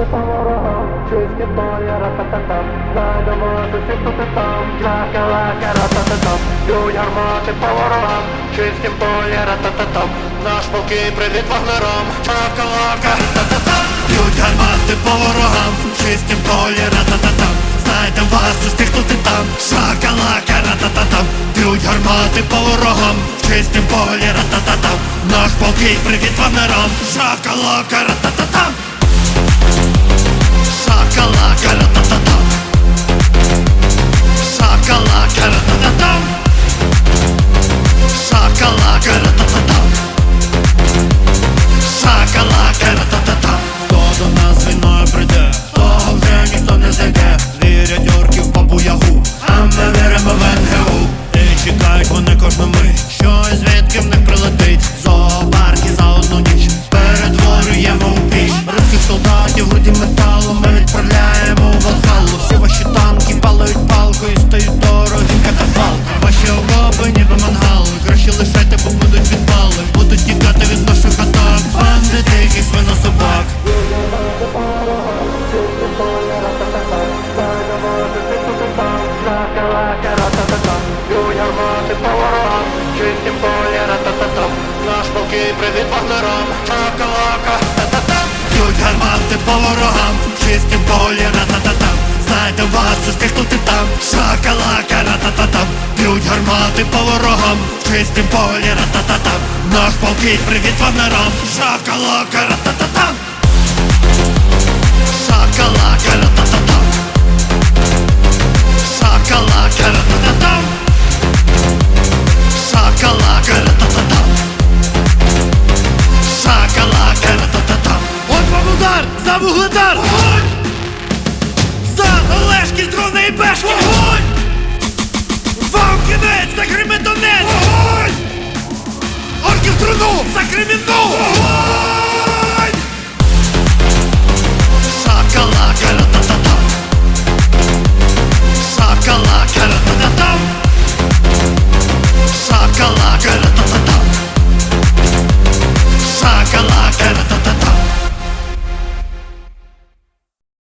гармати по ворогам, чисті полі ратататам Знайдемо вас тут і там, лака-лака ратататам Б'ють гармати по ворогам, чисті полі ратататам Наш полки привіт вагнерам, лака-лака ратататам Б'ють гармати по ворогам, в чистім полі ратататам Знайдем вас усіх тут і там, шакалака ратататам Б'ють гармати по ворогам, чистім полі ратататам Наш полки привіт вагнерам, шакалака ратататам Лака-лака ратататам Б'ють гармати по ворогам, чисті полі ратататам. Наш полки привіт вагнерам, лака-лака ратататам Б'ють гармати по ворогам, в чистім полі ратататам Знайде вас усіх тут і там, шакалака ратататам Б'ють гармати по ворогам, в чистім полі ратататам Наш полки привіт вагнерам, шакалака ратататам Adamı hıdar! Oy!